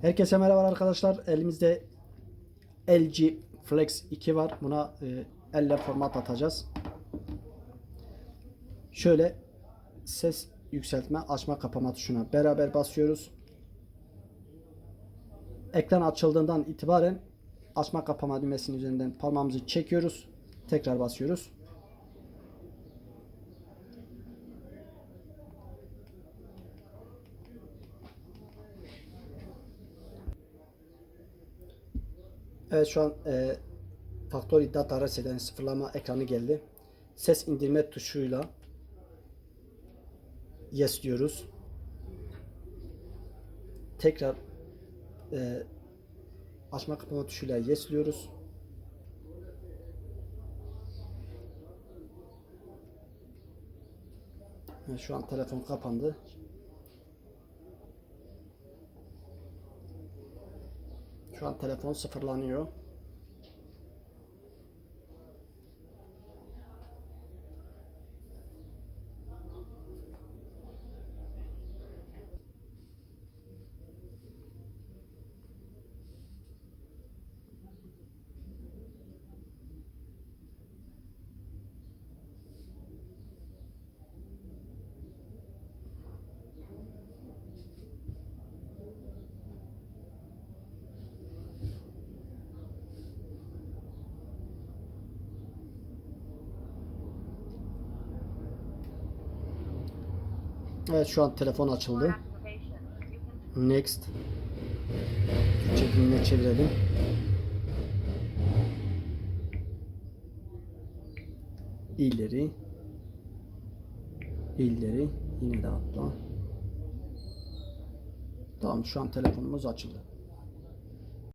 Herkese merhaba arkadaşlar. Elimizde LG Flex 2 var. Buna e, elle format atacağız. Şöyle ses yükseltme, açma, kapama tuşuna beraber basıyoruz. Ekran açıldığından itibaren açma kapama düğmesinin üzerinden parmağımızı çekiyoruz. Tekrar basıyoruz. Evet şu an e, Factory Data Reset'den sıfırlama ekranı geldi. Ses indirme tuşuyla Yes diyoruz. Tekrar e, açma kapama tuşuyla Yes diyoruz. Şu an telefon kapandı. Şu an telefon sıfırlanıyor. Evet şu an telefon açıldı. Next. Türkçe diline çevirelim. İleri. İleri. Yine de atla. Tamam şu an telefonumuz açıldı.